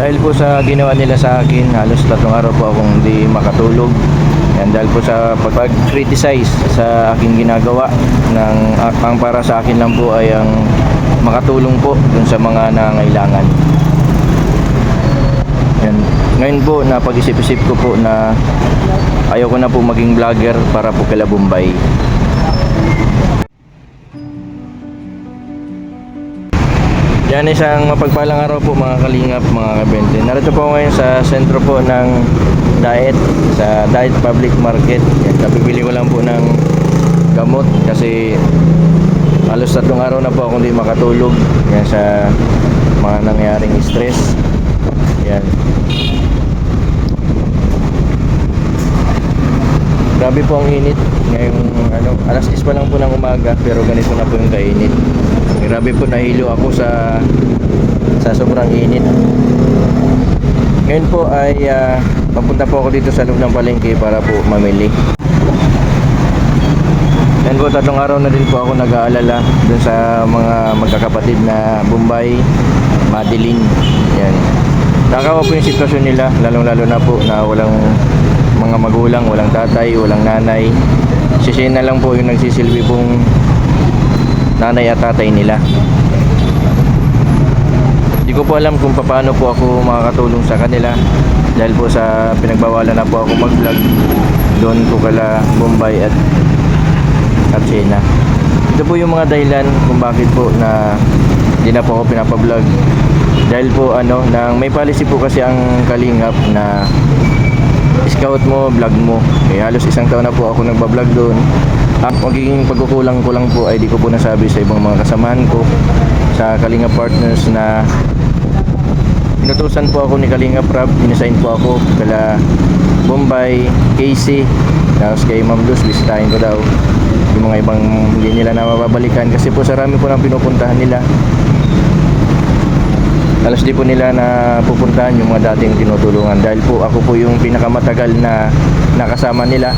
Dahil po sa ginawa nila sa akin, halos tatlong araw po akong hindi makatulog. Yan, dahil po sa pag-criticize sa aking ginagawa ng ang para sa akin lang po ay ang makatulong po dun sa mga nangailangan. Yan. Ngayon po, napag-isip-isip ko po na ayaw ko na po maging vlogger para po kila Bombay. Yan isang mapagpalang araw po mga kalingap, mga kabente. Narito po ngayon sa sentro po ng Diet, sa Diet Public Market. Yan, kapibili ko lang po ng gamot kasi halos tatlong araw na po ako hindi makatulog. Yan sa mga nangyaring stress. Yan. Grabe po ang init. Ngayong ano, alas 10 pa lang po ng umaga pero ganito na po yung kainit. Grabe po nahilo ako sa sa sobrang init. Ngayon po ay ah, papunta po ako dito sa loob ng palengke para po mamili. Yan po, tatlong araw na din po ako nag-aalala dun sa mga magkakapatid na Bombay, Madeline. Yan. Nakawa po yung sitwasyon nila, lalong-lalo na po na walang mga magulang, walang tatay, walang nanay. Si Shane na lang po yung nagsisilbi pong nanay at tatay nila. Hindi ko po alam kung paano po ako makakatulong sa kanila dahil po sa pinagbawalan na po ako mag-vlog doon po kala Bombay at at Shena. Ito po yung mga dahilan kung bakit po na hindi na po ako pinapablog. Dahil po ano, nang may policy po kasi ang kalingap na scout mo, vlog mo. Kaya halos isang taon na po ako nagbablog doon. Ang magiging pagkukulang ko lang po ay di ko po nasabi sa ibang mga kasamahan ko sa Kalinga Partners na inutusan po ako ni Kalinga Prab, inisign po ako kala Bombay, Casey, tapos kay Ma'am Luz, bisitahin ko daw yung mga ibang hindi nila na mababalikan kasi po sa rami po ng pinupuntahan nila alas di po nila na pupuntahan yung mga dating tinutulungan. Dahil po ako po yung pinakamatagal na nakasama nila.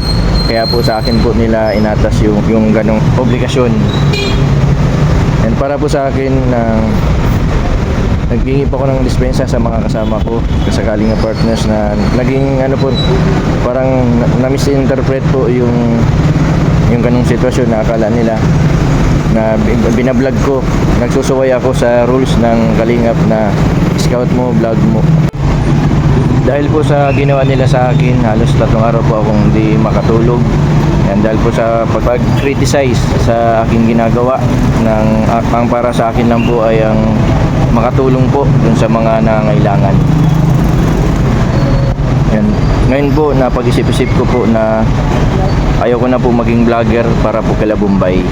Kaya po sa akin po nila inatas yung, yung ganong obligasyon. And para po sa akin na naghingi pa ako ng dispensa sa mga kasama ko kasakaling na partners na naging ano po parang na- na-misinterpret po yung yung ganong sitwasyon na akala nila na bin- binablog ko nagsusuway ako sa rules ng kalingap na scout mo, vlog mo dahil po sa ginawa nila sa akin halos tatlong araw po akong hindi makatulog yan dahil po sa pag-criticize sa aking ginagawa ng ang para sa akin lang po ay ang makatulong po dun sa mga nangailangan yan. Ngayon po, napag-isip-isip ko po na ayaw ko na po maging vlogger para po kila Bombay.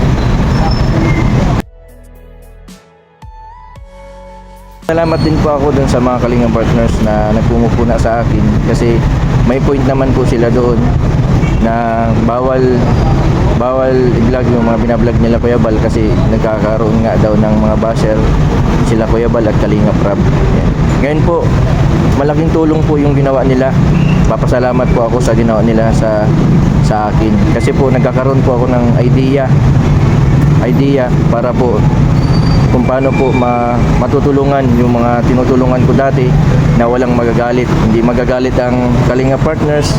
Salamat din po ako dun sa mga kalingang partners na nagpumupuna sa akin kasi may point naman po sila doon na bawal bawal i-vlog yung mga binablog nila Kuya Bal kasi nagkakaroon nga daw ng mga basher sila Kuya Bal at Kalinga Prab. Ngayon po, malaking tulong po yung ginawa nila. Papasalamat po ako sa ginawa nila sa sa akin kasi po nagkakaroon po ako ng idea idea para po kung paano po ma matutulungan yung mga tinutulungan ko dati na walang magagalit. Hindi magagalit ang Kalinga Partners,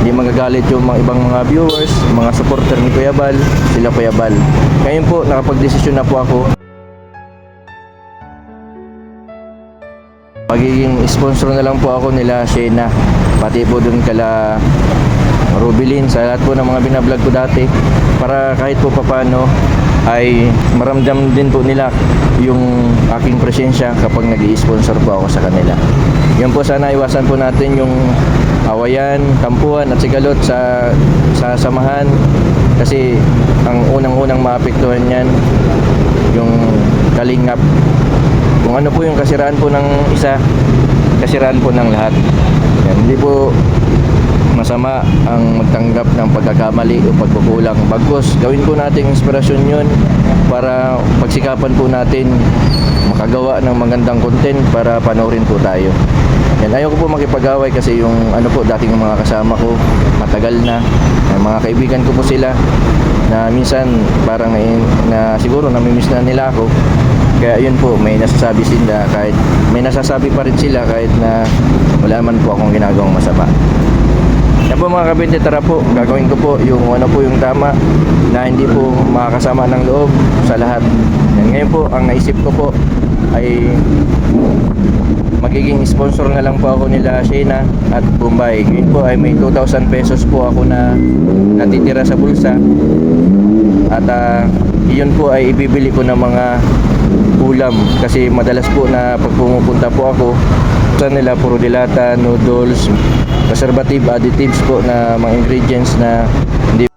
hindi magagalit yung mga ibang mga viewers, mga supporter ni Kuya Bal, sila Kuya Bal. Ngayon po, nakapag-desisyon na po ako. Magiging sponsor na lang po ako nila Shena. Pati po dun kala Rubilin sa lahat po ng mga binablog ko dati para kahit po papano ay maramdam din po nila yung aking presensya kapag nag sponsor po ako sa kanila. Yan po sana iwasan po natin yung awayan, tampuhan at sigalot sa sa samahan kasi ang unang-unang maapektuhan yan yung kalingap. Kung ano po yung kasiraan po ng isa, kasiraan po ng lahat. Yan, hindi po masama ang magtanggap ng pagkakamali o pagkukulang. Bagkus, gawin po natin inspirasyon yun para pagsikapan po natin makagawa ng magandang content para panoorin po tayo. Yan, ayaw ko po makipag-away kasi yung ano po, dating mga kasama ko, matagal na. Ay, mga kaibigan ko po sila na minsan parang na, na siguro namimiss na nila ako. Kaya yun po, may nasasabi sila kahit may nasasabi pa rin sila kahit na wala man po akong ginagawang masama. Yan po mga kabinte, tara po, gagawin ko po yung ano po yung tama na hindi po makakasama ng loob sa lahat. Yan, ngayon po, ang naisip ko po ay magiging sponsor na lang po ako nila Shayna at Bombay. Ngayon po ay may 2,000 pesos po ako na natitira sa bulsa. At ah, iyon po ay ibibili ko ng mga ulam kasi madalas po na pag pumupunta po ako sa nila puro dilata, noodles, preservative additives po na mga ingredients na hindi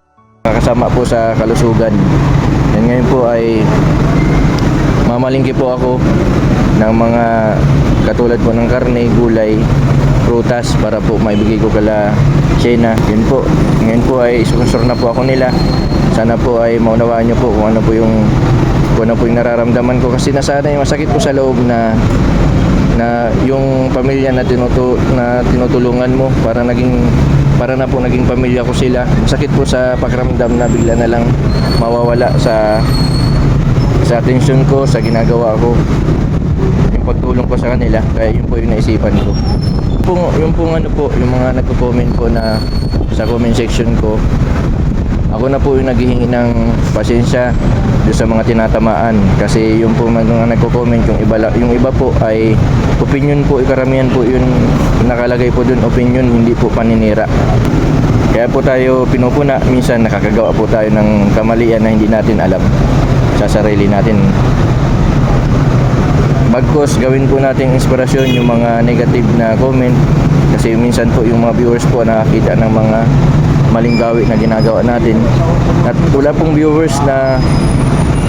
makakasama po sa kalusugan. Yan ngayon po ay mamalingki po ako ng mga katulad po ng karne, gulay, prutas para po maibigay ko kala Shena. Yun po. Ngayon po ay sponsor na po ako nila. Sana po ay maunawaan nyo po kung ano po yung kung ano po yung nararamdaman ko kasi nasanay masakit po sa loob na na yung pamilya na tinutu na tinutulungan mo para naging para na po naging pamilya ko sila. Masakit po sa pakiramdam na bigla na lang mawawala sa sa atensyon ko, sa ginagawa ko yung pagtulong ko sa kanila kaya yun po yung naisipan ko yung pong, yung pong ano po yung mga nagko-comment po na sa comment section ko ako na po yung naghihingi ng pasensya doon sa mga tinatamaan. Kasi yung po mga nagko-comment yung iba yung iba po ay opinion po karamihan po yun nakalagay po doon opinion hindi po paninira. Kaya po tayo pinupuna minsan nakakagawa po tayo ng kamalian na hindi natin alam sa sarili natin. Bagkos gawin po nating inspirasyon yung mga negative na comment. Kasi minsan po yung mga viewers po nakakita ng mga maling gawi na ginagawa natin. At wala pong viewers na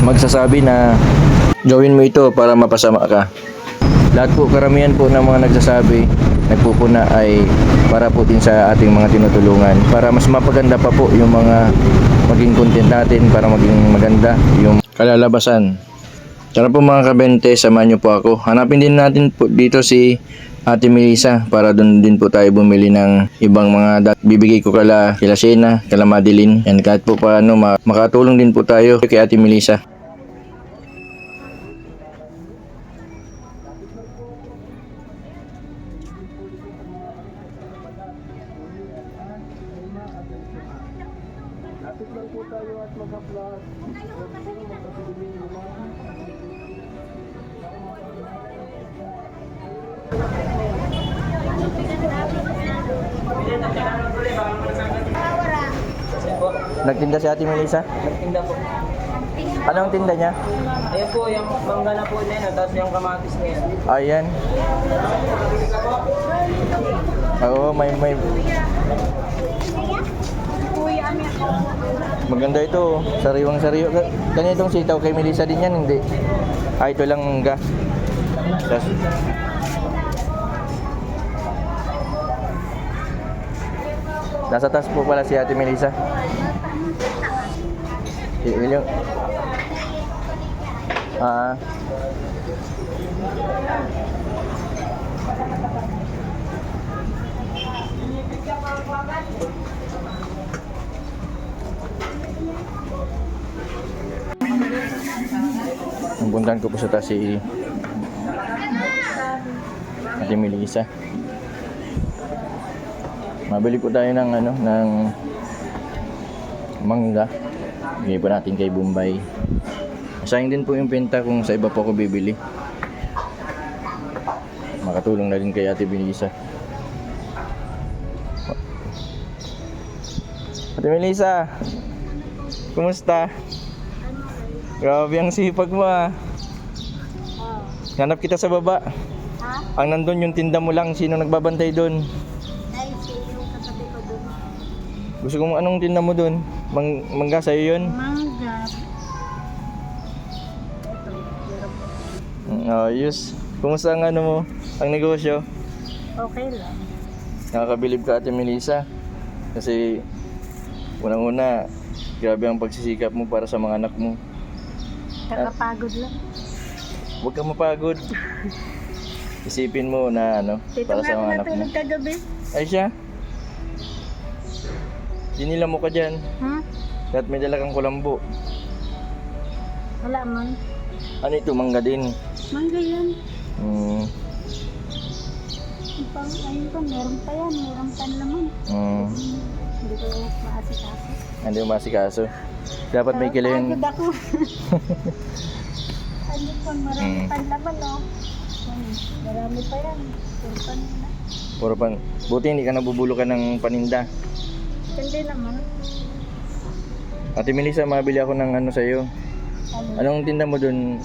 magsasabi na gawin mo ito para mapasama ka. Lahat po karamihan po ng mga nagsasabi nagpupuna ay para po din sa ating mga tinutulungan. Para mas mapaganda pa po yung mga maging content natin para maging maganda yung kalalabasan. Tara po mga kabente, samahan niyo po ako. Hanapin din natin po dito si Ate Melissa para doon din po tayo bumili ng ibang mga dat bibigay ko kala kila Shena, kala Madeline. And kahit po paano ma- makatulong din po tayo kay Ate Melissa. Si Ate Melissa? Tinda po. Anong tinda niya? Ayan po, yung mangga na po na yun, tapos yung kamatis na yun. Ayan. Oo, may may Maganda ito, oh. sariwang sariwa. Ganitong sitaw kay Melissa din yan, hindi. Ah, ito lang ga. Tas, Nasa taas po pala si Ate Melissa. I- yung... Ah. Ang puntahan ko po sa taas si Ate Melissa. Mabili po tayo ng ano, ng mangga. Bigay po natin kay Bombay. Sayang din po yung penta kung sa iba po ako bibili. Makatulong na rin kay Ate Melissa. Ate Melissa, kumusta? Grabe ang sipag mo ah. Hanap kita sa baba. Ha? Ang nandun yung tinda mo lang, sino nagbabantay doon? Ay, si yung katabi ko doon. Gusto ko mo anong tinda mo doon? Mang mangga sa'yo yun? Mangga. Mm, Ayos. Kumusta ang ano mo? Ang negosyo? Okay lang. Nakakabilib ka ate Melissa. Kasi unang-una, grabe ang pagsisikap mo para sa mga anak mo. Kakapagod lang. Huwag kang mapagod. Isipin mo na ano, Dito para nga sa mga anak mo. natulog kagabi. Ay siya. Dinila mo ka dyan. Ha? At may dala kang kulambo. Wala man. Ano ito, mangga din? Mangga yan. Mm, Yung pang, ayun pa, meron pa yan. Meron pa naman. mm, Hmm, Hindi ko maasikaso. hindi mo masikaso. Dapat may kilo yun. Pagod ako. ano pa, marami Mm. pa laban, oh. Hmm, Marami pa yan. Puro pa nila. Puro pan. Buti hindi ka nabubulukan ng paninda. Hindi naman. Ate Melissa, mabili ako ng ano sa'yo. Ano? Anong tinda mo dun?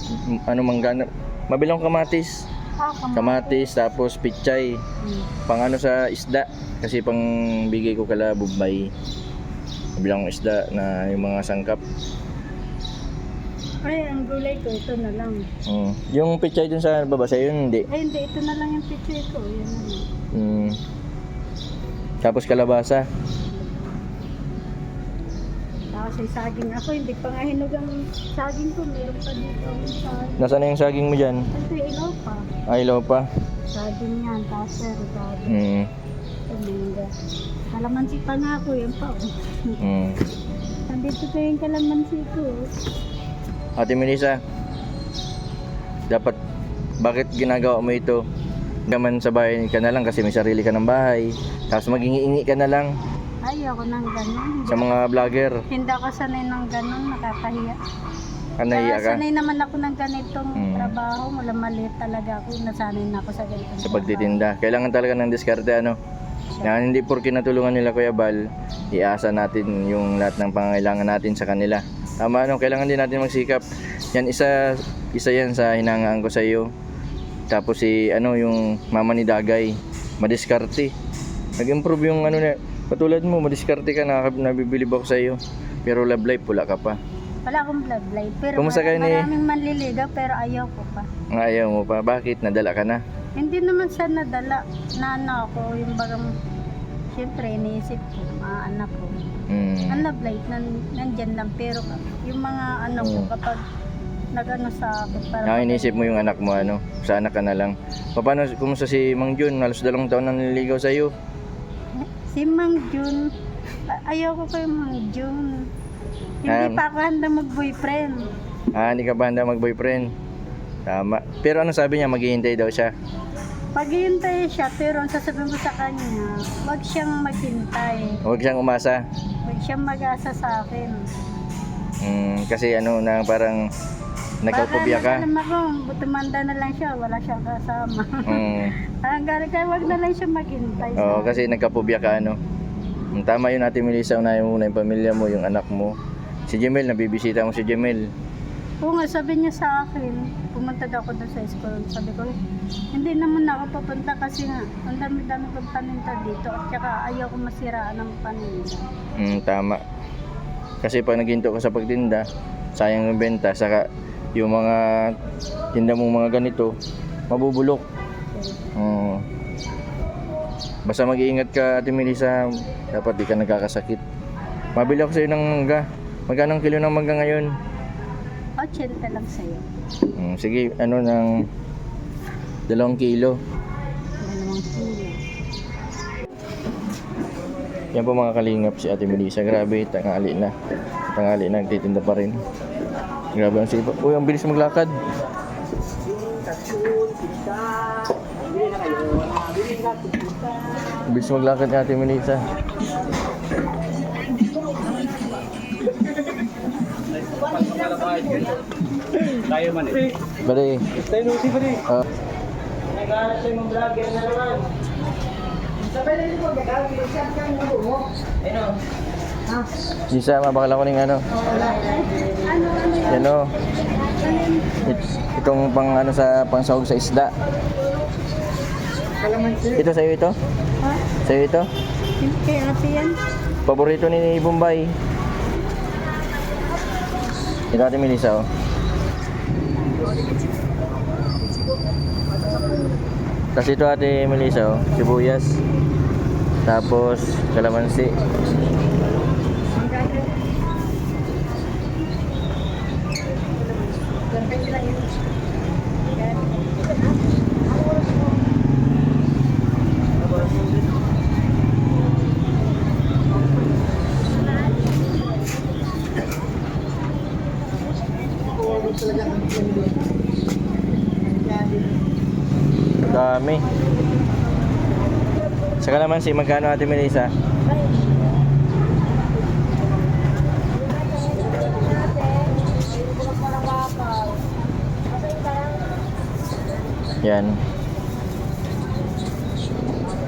Ano mangga? Na- Mabili akong kamatis. Ah, kama- Kamatis, tapos pichay. Hmm. Pang ano sa isda. Kasi pang bigay ko kala Bombay. Mabili akong isda na yung mga sangkap. Ay, ang gulay ko, ito na lang. Mm. Yung pichay dun sa baba sa'yo, hindi. Ay, hindi, ito na lang yung picture ko. Yan na lang. Mm. Tapos kalabasa. Yung saging ako, hindi pa nga hinog ang saging ko. Meron pa dito ang saging. Nasaan na yung saging mo dyan? Ito yung ilaw pa. Ay, ilaw pa. Saging yan, tapos sir, saging. Mm. Tumingga. Kalamansi pa nga ako, yan pa. oh. Mm. Nandito ko yung kalamansi ko. Ate Melissa, dapat bakit ginagawa mo ito? Naman sa bahay ka na lang kasi may sarili ka ng bahay. Tapos magingi-ingi ka na lang Ayoko nang ganun. sa mga vlogger. Hindi ako sanay ng ganun, nakakahiya. Ah, nahiya ka sanay naman ako ng ganitong Mm. trabaho. Mula maliit talaga ako. Nasanay na ako sa ganitong sa pagtitinda. Kailangan talaga ng diskarte ano. Yan, hindi porke natulungan nila Kuya Bal, iasa natin yung lahat ng pangangailangan natin sa kanila. Tama ano, kailangan din natin magsikap. Yan isa isa yan sa hinangaan ko sa iyo. Tapos si ano yung mama ni Dagay, madiskarte. Nag-improve yung ano na katulad mo, madiskarte ka na nabibilib ako sa iyo. Pero love life wala ka pa. Wala akong blood light. Pero Kumusta kayo ni- maraming manliligaw pero ayaw ko pa. Ang ayaw mo pa. Bakit? Nadala ka na. Hindi naman siya nadala na ano ako. Yung bagang, siyempre iniisip ko, mga anak ko. Ang Mm. love light, nan, nandyan lang. Pero yung mga ano ko, Mm. kapag nag-ano sa akin, parang Ang inisip mo yung anak mo ano, sa anak ka na lang. Paano, kumusta si Mang Jun? Halos dalawang taon na nililigaw sa iyo. Si Mang Jun, ayaw ko kay Mang Jun. Hindi Um, pa ako handa mag-boyfriend. Ah, hindi ka ba handa mag-boyfriend? Tama. Pero ano sabi niya, maghihintay daw siya. Paghihintay siya, pero ang sasabihin ko sa kanya, huwag siyang maghintay. Huwag siyang umasa. Huwag siyang mag-asa sa akin. Mm, kasi ano na parang nagkapobya ka. Baka naman ako, tumanda na lang siya, wala siyang kasama. Mm. Ang galing kaya wag na lang siya maghintay. Oo, akin. kasi nagkapobya ka ano. Tama yun Ate Melissa, unahin mo muna yung pamilya mo, yung anak mo. Si Jemel, nabibisita mo si Jemel. Oo nga, sabi niya sa akin, pumunta daw ako doon sa school. Sabi ko, hindi naman ako papunta kasi nga, ang dami-dami kong paninta dito at saka ayaw ko masiraan ng paninta. Mm, tama. Kasi pag naghinto ka sa pagtinda, sayang yung benta, saka yung mga tinda mong mga ganito, mabubulok. Oo. Basta mag-iingat ka, Ate Melissa, dapat di ka nagkakasakit. Mabili ako sa'yo ng mangga. Magkano ang kilo ng mangga ngayon? 80 lang sa'yo. Mm, sige, ano ng dalawang kilo. Dalawang kilo. Yan po mga kalingap si Ate Melissa. Grabe, tangali na. Tangali na, nagtitinda pa rin. Grabe ang sipa. Uy, ang bilis maglakad. Bilis maglakad ni Ate Melissa. Tayo man eh. Bari, Tayo nusi pa rin. ah, Naghanap sa mga vlogger na naman. Sabay na ito, naghanap siya kang mo. Ayun o. Lisa, mabakal ako ng ano. Yan o. It- itong pang ano sa pang sahog sa isda. Ito sa'yo ito? Ha? Sa'yo ito? Kay ate yan? Paborito ni Bombay. Ito ate Melissa oh. Tapos ito ate Melissa oh, sibuyas. Tapos kalamansi. Dami. Saka naman si magkano Ate Melissa? Yan.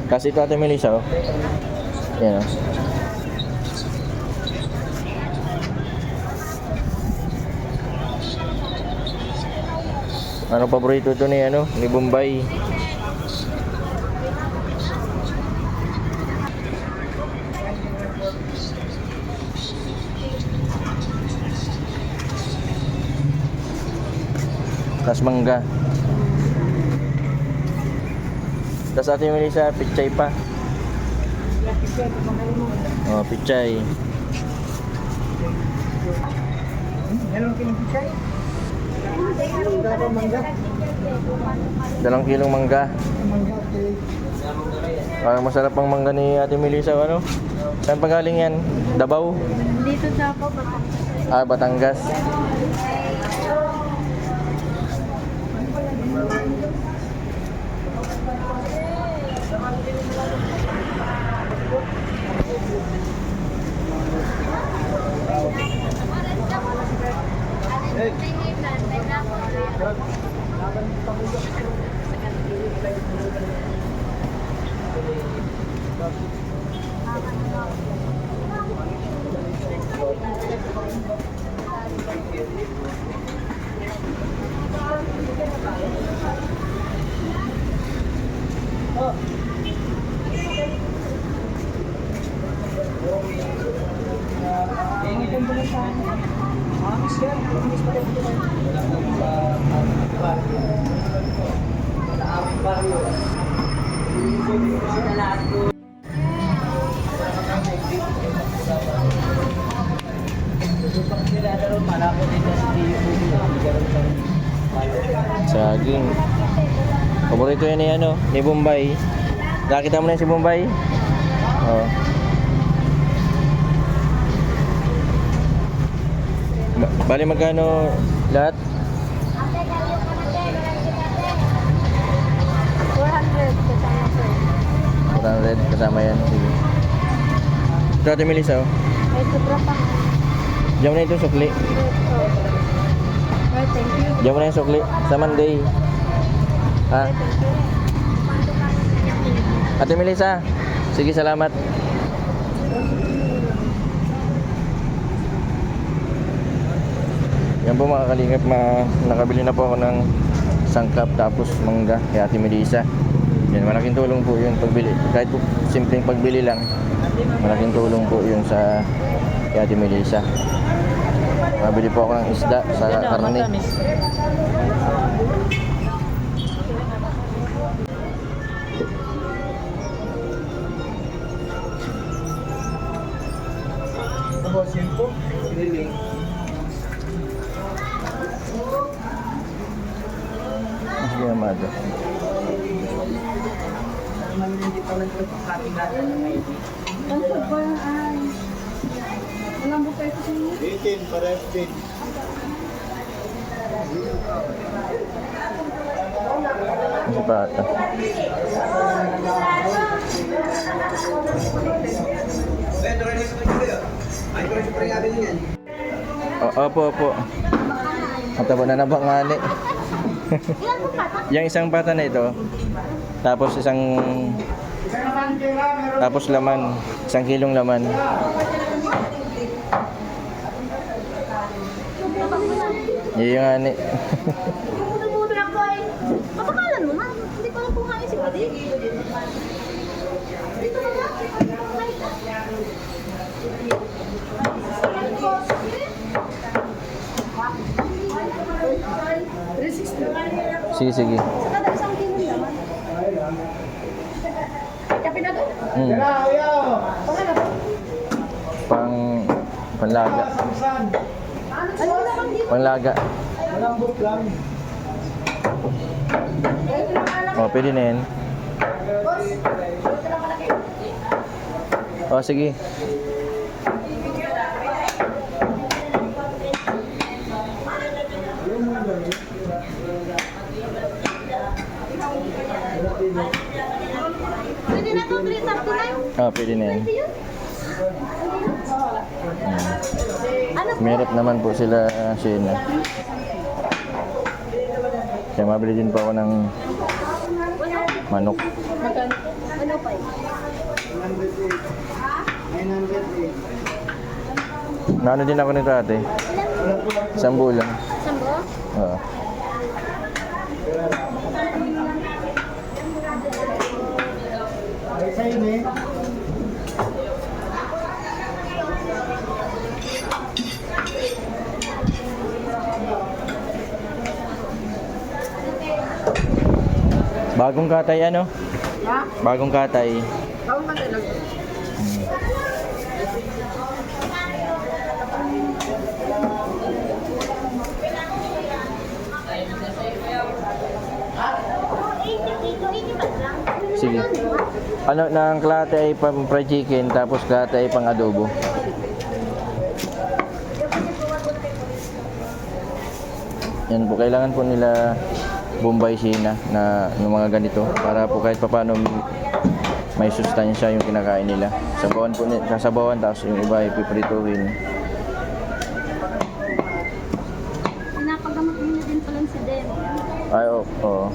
Kasi ito ate Melissa, oh. Yan, oh. Ano paborito ito ni ano, ni Bombay? Tas mangga. Tas ate Melissa, pichay pa. Oh, pichay. Meron kinipichay. Gaba mangga. Dalawang kilong mangga. Parang masarap ang mangga ni Ate Melissa, ano? Saan pa galing yan? Davao? Dito sa ako, Batangas. Ah, Batangas. Saging. Ni Bombay. Nakita mo na si Bombay? Oo. Ba- bali magkano lahat? 400 kasama ko. 400 kasama yan. Sige. Ate Melissa oh. Ay, sobra pa. Diyan na ito sukli. Diyan mo na yung sukli. Sa Monday. Ha? You. Ate Melissa. Sige, salamat. Yan po mga kalingap, ma nakabili na po ako ng sangkap tapos mangga kay Ate Melissa. Yan, malaking tulong po yun pagbili. Kahit po simpleng pagbili lang, malaking tulong po yun sa kay Ate Melissa. Mabili po ako ng isda sa karne. Tapos yun po. Really. Sige, amado. Hindi pa pagkating natin ng ID. Ang sobra ay. Walang bukay ko sa inyo. 18, parehas din. Ano pa ata? O, opo, opo. Mataba na nabangani. yung isang bata na ito, tapos isang tapos laman, isang kilong laman. Yun yung ani. Buto lang ko ay. Papakalan mo na. Hindi ko lang kumain si Buddy. Dito na lang. Sige, sige. Sa kada isang kilo naman. Kape na doon. Hmm. Pangalan ba? Pang panlaga. Ano na bang dito? Panlaga. Malambot lang. Ito lang alam. O, pwede na yan. O, sige. Pwede na to, 339. Ah, pwede na yan. Po? Meron naman po sila uh, Shena. Kaya mabili din po ako ng manok. Ano pa? Naano din ako nito ate? Sambu lang. Sambo? Oo. Bagong katay ano? Ha? Bagong katay. Ako man lang. 80 dito, 85 lang. Sige. Ano, ng klate ay pang fried chicken, tapos klate ay pang adobo. Yan po, kailangan po nila Bombay Sina na yung mga ganito para po kahit papaano may sustansya yung kinakain nila. Sabawan po nila, sasabawan tapos yung iba ay piprituhin. Pinapagamot niyo din pala si Dem. Ay, oo. oo.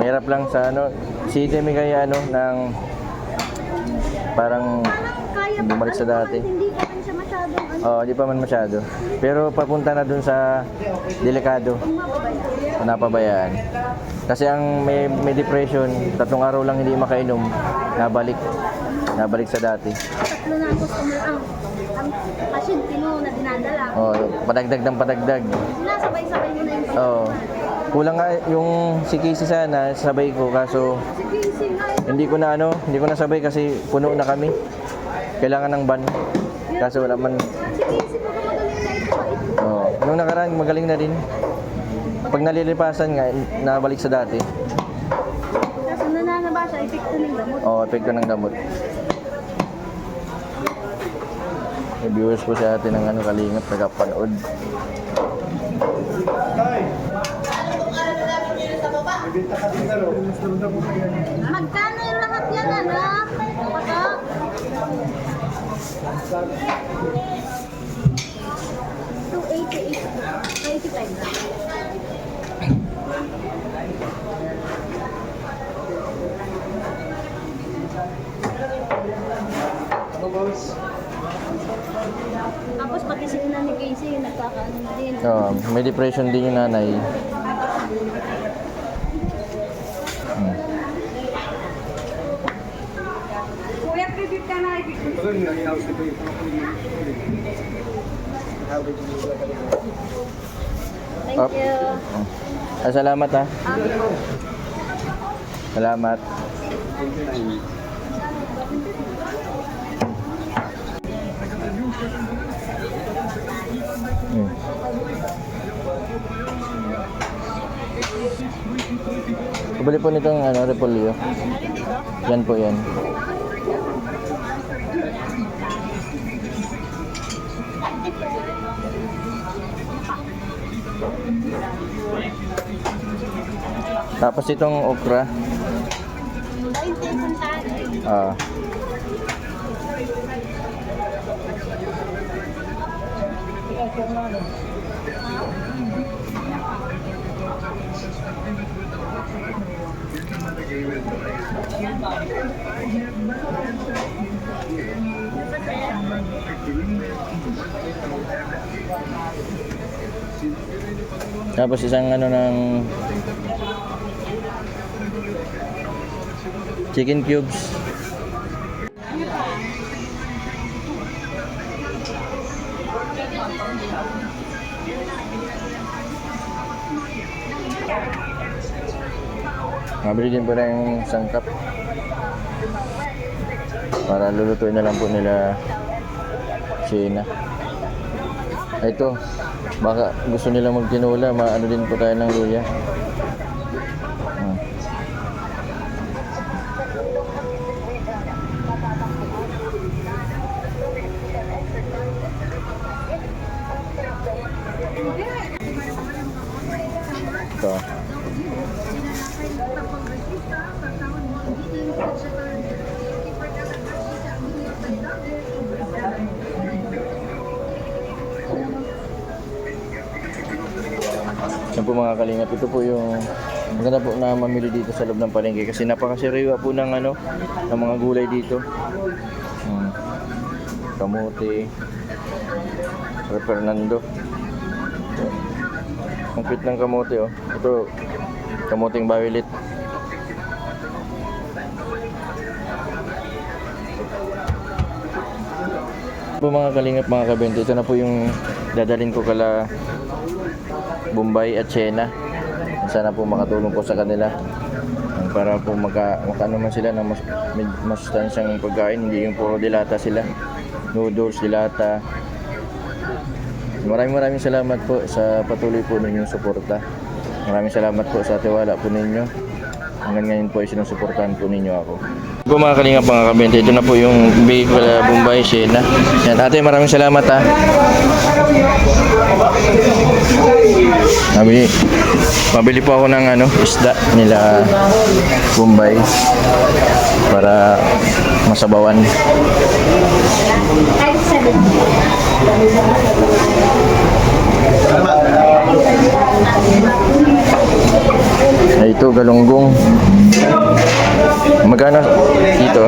Mahirap lang sa ano, si Demi kaya ano, ng parang Bumalik sa ano dati. naman, Hindi pa rin siya masyadong ano, Oo, di pa man masyado. Pero papunta na dun sa delikado. Napabayaan. Kasi ang may, may depression, tatlong araw lang hindi makainom, nabalik. Nabalik sa dati. Tatlo na ang customer ang ang pasyente mo na dinadala. Oo, padagdag ng padagdag. Sinasabay-sabay mo na yung Oo. Kulang nga yung si Casey sana, sabay ko, kaso Si Casey nga hindi ko na ano, hindi ko na sabay kasi puno na kami. Kailangan ng ban. Kaso wala man. Si Casey mo ka magaling na ito. Oo. Nung nakaraan, magaling na din. Pag nalilipasan nga, nabalik sa dati. Kaso nananaba siya, epekto ng gamot. Oo, epekto ng gamot. May viewers po sa atin ng ano, kalingap, nagapanood. Magkano yung lahat yan, anak? Baka? Two eighty eight, Tapos pati si ni Casey, nagkakaano na din. Oo, may depression din yung nanay. Hmm. Kuya, bibig ka na Thank you. Ah, salamat ha. Okay po. Salamat. Pabili po nitong ano, repolyo. Yan po yan. Tapos itong okra. Ah. Tapos isang ano ng chicken cubes. Mabili din po yung sangkap. Para lulutuin na lang po nila Shena. Ito, baka gusto nila magtinula, maano din po tayo ng luya. Hmm. Ito. Po mga kalingap, ito po yung maganda po na mamili dito sa loob ng palengke kasi napakasiriwa po ng ano, ng mga gulay dito. Hmm. Kamote, Fernando. Ang cute ng kamote oh. Ito, kamoting violet. po mga kalingap mga kabente ito na po yung dadalhin ko kala Bombay at Chena sana po makatulong po sa kanila. Para po maka, makaano man sila ng mas, med- masustansyang pagkain. Hindi yung puro dilata sila. Noodles, dilata. Maraming maraming salamat po sa patuloy po ninyong suporta. Maraming salamat po sa tiwala po ninyo. Hanggang ngayon po ay sinusuportahan po ninyo ako. Po mga kalingap mga kabente ito na po yung ko kala Bombay Siena. Yan. Ate maraming salamat ha Mabili, mabili po ako ng ano, isda nila Bombay para masabawan. Ay, ito, galunggong. Magkano dito?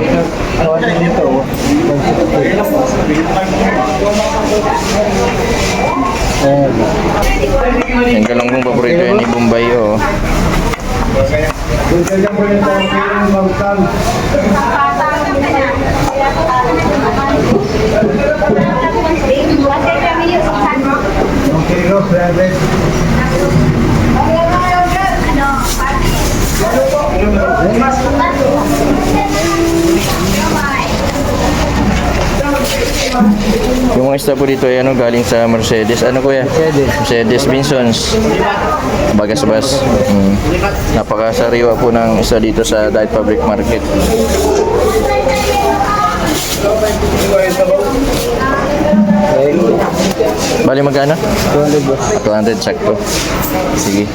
Yung galunggong paborito yan ni Bombay, oh. Yung mga isda po dito ay ano, galing sa Mercedes. Ano kuya? Mercedes. Mercedes Vinsons. Bagas-bas. Mm. Napakasariwa po ng isda dito sa Diet Public Market. Bali magkano? 200 boss. 200 sakto. Sige.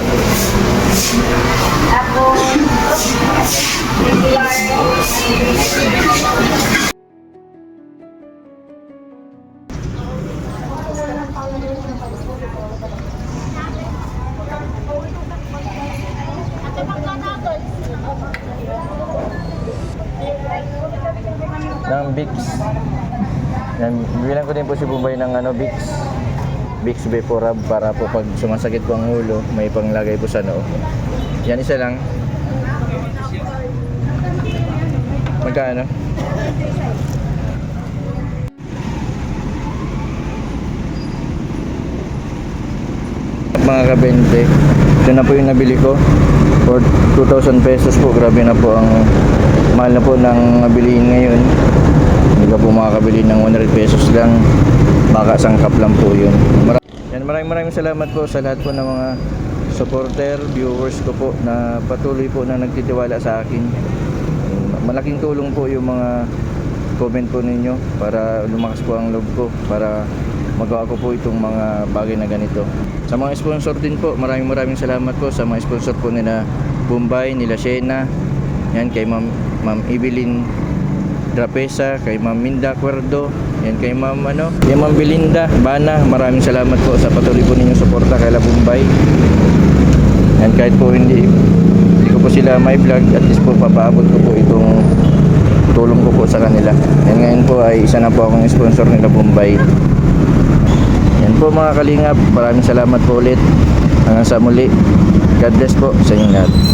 Bombay ng ano, Bix. Bix Vaporub para po pag sumasakit po ang ulo, may panglagay po sa noo. Yan isa lang. Magkano? mga kabente ito na po yung nabili ko for 2,000 pesos po grabe na po ang mahal na po ng nabilihin ngayon hindi ka po makakabili ng 100 pesos lang baka sangkap lang po yun. Mar- yan, maraming maraming salamat po sa lahat po ng mga supporter, viewers ko po na patuloy po na nagtitiwala sa akin. Malaking tulong po yung mga comment po ninyo para lumakas po ang loob ko para magawa ko po itong mga bagay na ganito. Sa mga sponsor din po, maraming maraming salamat po sa mga sponsor po nila Bombay, nila Shena, yan kay Ma'am, Ma'am Evelyn Drapesa, kay Ma'am Minda Cuerdo, yan kay Ma'am ano, kay Ma'am Belinda Bana, maraming salamat po sa patuloy po ninyong suporta kay La Bombay. Yan kahit po hindi hindi ko po sila may vlog, at least po papaabot ko po itong tulong ko po sa kanila. Yan ngayon po ay isa na po akong sponsor nila Bombay. Yan po mga kalingap, maraming salamat po ulit. Hanggang sa muli. God bless po sa inyo lahat.